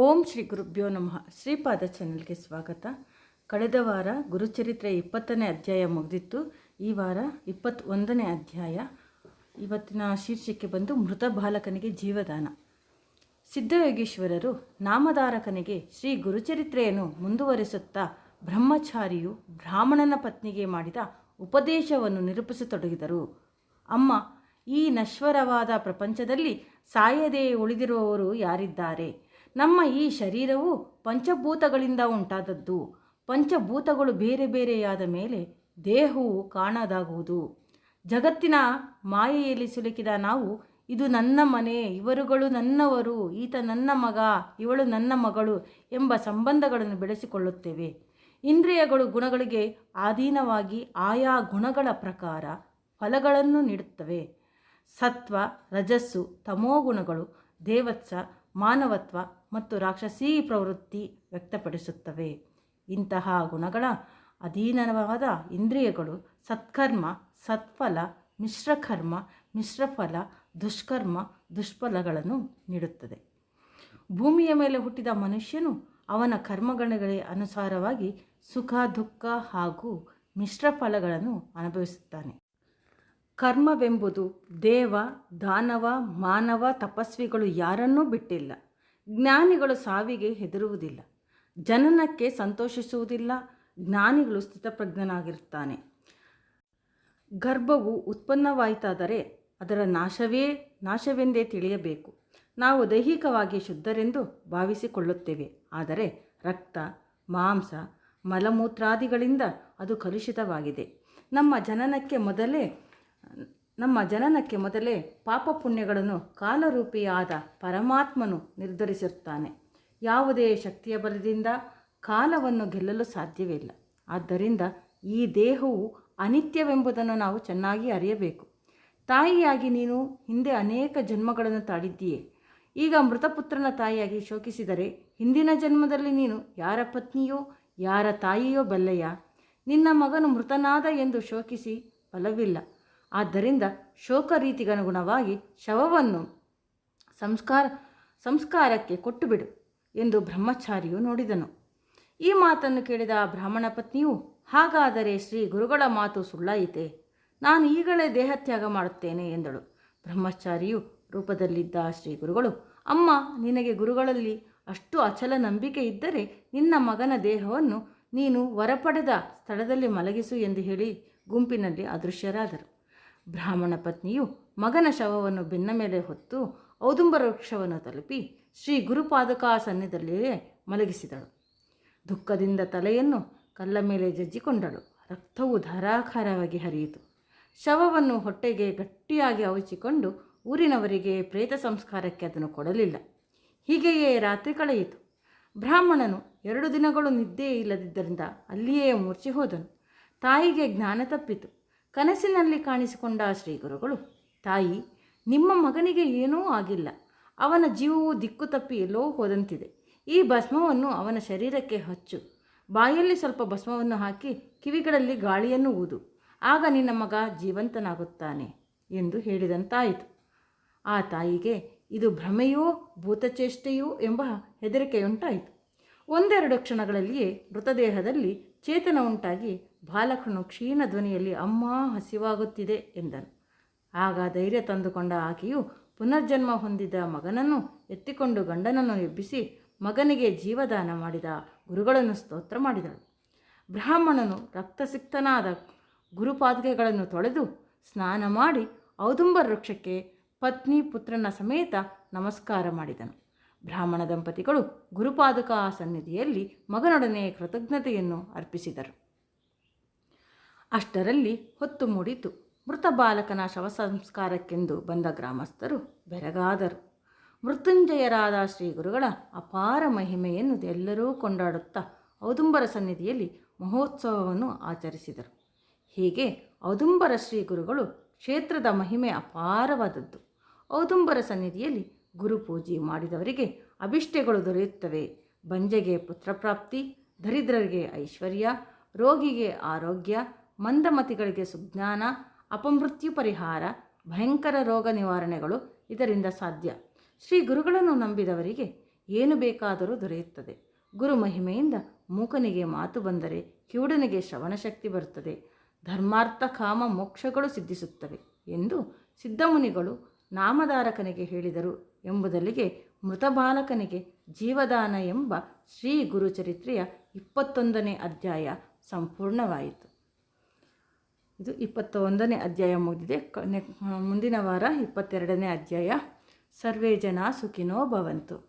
ಓಂ ಶ್ರೀ ಗುರುಭ್ಯೋ ನಮಃ. ಶ್ರೀಪಾದ ಚಾನಲ್ಗೆ ಸ್ವಾಗತ. ಕಳೆದ ವಾರ ಗುರುಚರಿತ್ರೆ ಇಪ್ಪತ್ತನೇ ಅಧ್ಯಾಯ ಮುಗಿದಿತ್ತು. ಈ ವಾರ ಇಪ್ಪತ್ತೊಂದನೇ ಅಧ್ಯಾಯ. ಇವತ್ತಿನ ಶೀರ್ಷಿಕೆ ಬಂದು ಮೃತ ಬಾಲಕನಿಗೆ ಜೀವದಾನ. ಸಿದ್ಧಯೋಗೇಶ್ವರರು ನಾಮಧಾರಕನಿಗೆ ಶ್ರೀ ಗುರುಚರಿತ್ರೆಯನ್ನು ಮುಂದುವರಿಸುತ್ತಾ ಬ್ರಹ್ಮಚಾರಿಯು ಬ್ರಾಹ್ಮಣನ ಪತ್ನಿಗೆ ಮಾಡಿದ ಉಪದೇಶವನ್ನು ನಿರೂಪಿಸತೊಡಗಿದರು. ಅಮ್ಮ, ಈ ನಶ್ವರವಾದ ಪ್ರಪಂಚದಲ್ಲಿ ಸಾಯದೆ ಉಳಿದಿರುವವರು ಯಾರಿದ್ದಾರೆ? ನಮ್ಮ ಈ ಶರೀರವು ಪಂಚಭೂತಗಳಿಂದ ಉಂಟಾದದ್ದು. ಪಂಚಭೂತಗಳು ಬೇರೆ ಬೇರೆಯಾದ ಮೇಲೆ ದೇಹವು ಕಾಣದಾಗುವುದು. ಜಗತ್ತಿನ ಮಾಯೆಯಲ್ಲಿ ಸಿಲುಕಿದ ನಾವು, ಇದು ನನ್ನ ಮನೆ, ಇವರುಗಳು ನನ್ನವರು, ಈತ ನನ್ನ ಮಗ, ಇವಳು ನನ್ನ ಮಗಳು ಎಂಬ ಸಂಬಂಧಗಳನ್ನು ಬೆಳೆಸಿಕೊಳ್ಳುತ್ತೇವೆ. ಇಂದ್ರಿಯಗಳು ಗುಣಗಳಿಗೆ ಆಧೀನವಾಗಿ ಆಯಾ ಗುಣಗಳ ಪ್ರಕಾರ ಫಲಗಳನ್ನು ನೀಡುತ್ತವೆ. ಸತ್ವ, ರಜಸ್ಸು, ತಮೋಗುಣಗಳು, ದೇವತ್ಸ ಮಾನವತ್ವ ಮತ್ತು ರಾಕ್ಷಸೀ ಪ್ರವೃತ್ತಿ ವ್ಯಕ್ತಪಡಿಸುತ್ತವೆ. ಇಂತಹ ಗುಣಗಳ ಅಧೀನವಾದ ಇಂದ್ರಿಯಗಳು ಸತ್ಕರ್ಮ, ಸತ್ಫಲ, ಮಿಶ್ರಕರ್ಮ, ಮಿಶ್ರಫಲ, ದುಷ್ಕರ್ಮ, ದುಷ್ಫಲಗಳನ್ನು ನೀಡುತ್ತದೆ. ಭೂಮಿಯ ಮೇಲೆ ಹುಟ್ಟಿದ ಮನುಷ್ಯನು ಅವನ ಕರ್ಮಗಳಿಗೆ ಅನುಸಾರವಾಗಿ ಸುಖ, ದುಃಖ ಹಾಗೂ ಮಿಶ್ರಫಲಗಳನ್ನು ಅನುಭವಿಸುತ್ತಾನೆ. ಕರ್ಮವೆಂಬುದು ದೇವ, ದಾನವ, ಮಾನವ ತಪಸ್ವಿಗಳು ಯಾರನ್ನೂ ಬಿಟ್ಟಿಲ್ಲ. ಜ್ಞಾನಿಗಳು ಸಾವಿಗೆ ಹೆದರುವುದಿಲ್ಲ. ಜನನಕ್ಕೆ ಸಂತೋಷಿಸುವುದಿಲ್ಲ. ಜ್ಞಾನಿಗಳು ಸ್ಥಿತಪ್ರಜ್ಞನಾಗಿರುತ್ತಾನೆ. ಗರ್ಭವು ಉತ್ಪನ್ನವಾಯಿತಾದರೆ ಅದರ ನಾಶವೇ, ನಾಶವೆಂದೇ ತಿಳಿಯಬೇಕು. ನಾವು ದೈಹಿಕವಾಗಿ ಶುದ್ಧರೆಂದು ಭಾವಿಸಿಕೊಳ್ಳುತ್ತೇವೆ. ಆದರೆ ರಕ್ತ, ಮಾಂಸ, ಮಲಮೂತ್ರಾದಿಗಳಿಂದ ಅದು ಕಲುಷಿತವಾಗಿದೆ. ನಮ್ಮ ಜನನಕ್ಕೆ ಮೊದಲೇ ನಮ್ಮ ಜನನಕ್ಕೆ ಮೊದಲೇ ಪಾಪ ಪುಣ್ಯಗಳನ್ನು ಕಾಲರೂಪಿಯಾದ ಪರಮಾತ್ಮನು ನಿರ್ಧರಿಸುತ್ತಾನೆ ಯಾವುದೇ ಶಕ್ತಿಯ ಬಲದಿಂದ ಕಾಲವನ್ನು ಗೆಲ್ಲಲು ಸಾಧ್ಯವಿಲ್ಲ ಆದ್ದರಿಂದ ಈ ದೇಹವು ಅನಿತ್ಯವೆಂಬುದನ್ನು ನಾವು ಚೆನ್ನಾಗಿ ಅರಿಯಬೇಕು. ತಾಯಿಯಾಗಿ ನೀನು ಹಿಂದೆ ಅನೇಕ ಜನ್ಮಗಳನ್ನು ತಾಳಿದ್ದೀಯೆ. ಈಗ ಮೃತಪುತ್ರನ ತಾಯಿಯಾಗಿ ಶೋಕಿಸಿದರೆ ಹಿಂದಿನ ಜನ್ಮದಲ್ಲಿ ನೀನು ಯಾರ ಪತ್ನಿಯೋ, ಯಾರ ತಾಯಿಯೋ ಬಲ್ಲಯ್ಯ ನಿನ್ನ ಮಗನು ಮೃತನಾದ ಎಂದು ಶೋಕಿಸಿ ಫಲವಿಲ್ಲ ಆದ್ದರಿಂದ ಶೋಕ ರೀತಿಗನುಗುಣವಾಗಿ ಶವವನ್ನು ಸಂಸ್ಕಾರ, ಸಂಸ್ಕಾರಕ್ಕೆ ಕೊಟ್ಟುಬಿಡು ಎಂದು ಬ್ರಹ್ಮಚಾರಿಯು ನೋಡಿದನು. ಈ ಮಾತನ್ನು ಕೇಳಿದ ಬ್ರಾಹ್ಮಣ ಪತ್ನಿಯು, ಹಾಗಾದರೆ ಶ್ರೀ ಗುರುಗಳ ಮಾತು ಸುಳ್ಳಾಯಿತೆ? ನಾನು ಈಗಲೇ ದೇಹತ್ಯಾಗ ಮಾಡುತ್ತೇನೆ ಎಂದಳು. ಬ್ರಹ್ಮಚಾರಿಯು ರೂಪದಲ್ಲಿದ್ದ ಶ್ರೀ ಗುರುಗಳು, ಅಮ್ಮ, ನಿನಗೆ ಗುರುಗಳಲ್ಲಿ ಅಷ್ಟು ಅಚಲ ನಂಬಿಕೆ ಇದ್ದರೆ ನಿನ್ನ ಮಗನ ದೇಹವನ್ನು ನೀನು ವರಪಡೆದ ಸ್ಥಳದಲ್ಲಿ ಮಲಗಿಸು ಎಂದು ಹೇಳಿ ಗುಂಪಿನಲ್ಲಿ ಅದೃಶ್ಯರಾದರು. ಬ್ರಾಹ್ಮಣ ಪತ್ನಿಯು ಮಗನ ಶವವನ್ನು ಬೆನ್ನ ಮೇಲೆ ಹೊತ್ತು ಔದುಂಬರ ವೃಕ್ಷವನ್ನು ತಲುಪಿ ಶ್ರೀ ಗುರುಪಾದಕಾ ಸನ್ನಿಧದಲ್ಲಿಯೇ ಮಲಗಿಸಿದಳು. ದುಃಖದಿಂದ ತಲೆಯನ್ನು ಕಲ್ಲ ಮೇಲೆ ಜಜ್ಜಿಕೊಂಡಳು. ರಕ್ತವು ಧಾರಾಕಾರವಾಗಿ ಹರಿಯಿತು. ಶವವನ್ನು ಹೊಟ್ಟೆಗೆ ಗಟ್ಟಿಯಾಗಿ ಅವಚಿಕೊಂಡು ಊರಿನವರಿಗೆ ಪ್ರೇತ ಸಂಸ್ಕಾರಕ್ಕೆ ಅದನ್ನು ಕೊಡಲಿಲ್ಲ. ಹೀಗೆಯೇ ರಾತ್ರಿ ಕಳೆಯಿತು. ಬ್ರಾಹ್ಮಣನು ಎರಡು ದಿನಗಳು ನಿದ್ದೆ ಇಲ್ಲದಿದ್ದರಿಂದ ಅಲ್ಲಿಯೇ ಮೂರ್ಛೆ ಹೋದನು. ತಾಯಿಗೆ ಜ್ಞಾನ ತಪ್ಪಿತು. ಕನಸಿನಲ್ಲಿ ಕಾಣಿಸಿಕೊಂಡ ಶ್ರೀಗುರುಗಳು, ತಾಯಿ, ನಿಮ್ಮ ಮಗನಿಗೆ ಏನೂ ಆಗಿಲ್ಲ. ಅವನ ಜೀವವು ದಿಕ್ಕು ತಪ್ಪಿ ಎಲ್ಲೋ ಹೋದಂತಿದೆ. ಈ ಭಸ್ಮವನ್ನು ಅವನ ಶರೀರಕ್ಕೆ ಹಚ್ಚು. ಬಾಯಲ್ಲಿ ಸ್ವಲ್ಪ ಭಸ್ಮವನ್ನು ಹಾಕಿ ಕಿವಿಗಳಲ್ಲಿ ಗಾಳಿಯನ್ನು ಊದು. ಆಗ ನಿನ್ನ ಮಗ ಜೀವಂತನಾಗುತ್ತಾನೆ ಎಂದು ಹೇಳಿದಂತಾಯಿತು. ಆ ತಾಯಿಗೆ, ಇದು ಭ್ರಮೆಯೋ, ಭೂತಚೇಷ್ಟೆಯೋ ಎಂಬ ಹೆದರಿಕೆಯುಂಟಾಯಿತು. ಒಂದೆರಡು ಕ್ಷಣಗಳಲ್ಲಿಯೇ ಮೃತದೇಹದಲ್ಲಿ ಚೇತನ ಉಂಟಾಗಿ ಬಾಲಕನು ಕ್ಷೀಣ ಧ್ವನಿಯಲ್ಲಿ, ಅಮ್ಮ, ಹಸಿವಾಗುತ್ತಿದೆ ಎಂದನು. ಆಗ ಧೈರ್ಯ ತಂದುಕೊಂಡ ಆಕೆಯು ಪುನರ್ಜನ್ಮ ಹೊಂದಿದ ಮಗನನ್ನು ಎತ್ತಿಕೊಂಡು ಗಂಡನನ್ನು ಎಬ್ಬಿಸಿ ಮಗನಿಗೆ ಜೀವದಾನ ಮಾಡಿದ ಗುರುಗಳನ್ನು ಸ್ತೋತ್ರ ಮಾಡಿದಳು. ಬ್ರಾಹ್ಮಣನು ರಕ್ತಸಿಕ್ತನಾದ ಗುರುಪಾದುಕೆಗಳನ್ನು ತೊಳೆದು ಸ್ನಾನ ಮಾಡಿ ಔದುಂಬರ ವೃಕ್ಷಕ್ಕೆ ಪತ್ನಿ ಪುತ್ರನ ಸಮೇತ ನಮಸ್ಕಾರ ಮಾಡಿದನು. ಬ್ರಾಹ್ಮಣ ದಂಪತಿಗಳು ಗುರುಪಾದುಕಾ ಸನ್ನಿಧಿಯಲ್ಲಿ ಮಗನೊಡನೆ ಕೃತಜ್ಞತೆಯನ್ನು ಅರ್ಪಿಸಿದರು. ಅಷ್ಟರಲ್ಲಿ ಹೊತ್ತು ಮೂಡಿತು. ಮೃತ ಬಾಲಕನ ಶವ ಸಂಸ್ಕಾರಕ್ಕೆಂದು ಬಂದ ಗ್ರಾಮಸ್ಥರು ಬೆರಗಾದರು. ಮೃತ್ಯುಂಜಯರಾದ ಶ್ರೀ ಗುರುಗಳ ಅಪಾರ ಮಹಿಮೆಯನ್ನು ಎಲ್ಲರೂ ಕೊಂಡಾಡುತ್ತಾ ಔದುಂಬರ ಸನ್ನಿಧಿಯಲ್ಲಿ ಮಹೋತ್ಸವವನ್ನು ಆಚರಿಸಿದರು. ಹೀಗೆ ಔದುಂಬರ ಶ್ರೀ ಗುರುಗಳು ಕ್ಷೇತ್ರದ ಮಹಿಮೆ ಅಪಾರವಾದದ್ದು. ಔದುಂಬರ ಸನ್ನಿಧಿಯಲ್ಲಿ ಗುರುಪೂಜೆ ಮಾಡಿದವರಿಗೆ ಅಭಿಷ್ಠೆಗಳು ದೊರೆಯುತ್ತವೆ. ಬಂಜೆಗೆ ಪುತ್ರಪ್ರಾಪ್ತಿ, ದರಿದ್ರರಿಗೆ ಐಶ್ವರ್ಯ, ರೋಗಿಗೆ ಆರೋಗ್ಯ ಮಂದಮತಿಗಳಿಗೆ ಸುಜ್ಞಾನ, ಅಪಮೃತ್ಯು ಪರಿಹಾರ, ಭಯಂಕರ ರೋಗ ನಿವಾರಣೆಗಳು ಇದರಿಂದ ಸಾಧ್ಯ. ಶ್ರೀ ಗುರುಗಳನ್ನು ನಂಬಿದವರಿಗೆ ಏನು ಬೇಕಾದರೂ ದೊರೆಯುತ್ತದೆ. ಗುರು ಮಹಿಮೆಯಿಂದ ಮೂಕನಿಗೆ ಮಾತು ಬಂದರೆ ಕಿವುಡನಿಗೆ ಶ್ರವಣಶಕ್ತಿ ಬರುತ್ತದೆ. ಧರ್ಮಾರ್ಥ, ಕಾಮ, ಮೋಕ್ಷಗಳು ಸಿದ್ಧಿಸುತ್ತವೆ ಎಂದು ಸಿದ್ಧಮುನಿಗಳು ನಾಮಧಾರಕನಿಗೆ ಹೇಳಿದರು ಎಂಬುದಲ್ಲಿಗೆ ಮೃತ ಬಾಲಕನಿಗೆ ಜೀವದಾನ ಎಂಬ ಶ್ರೀ ಗುರುಚರಿತ್ರೆಯ ಇಪ್ಪತ್ತೊಂದನೇ ಅಧ್ಯಾಯ ಸಂಪೂರ್ಣವಾಯಿತು. ಇದು ಇಪ್ಪತ್ತ ಒಂದನೇ ಅಧ್ಯಾಯ ಮುಗಿದಿದೆ. ಮುಂದಿನ ವಾರ ಇಪ್ಪತ್ತೆರಡನೇ ಅಧ್ಯಾಯ. ಸರ್ವೇ ಜನ ಸುಖಿನೋ ಭವಂತು.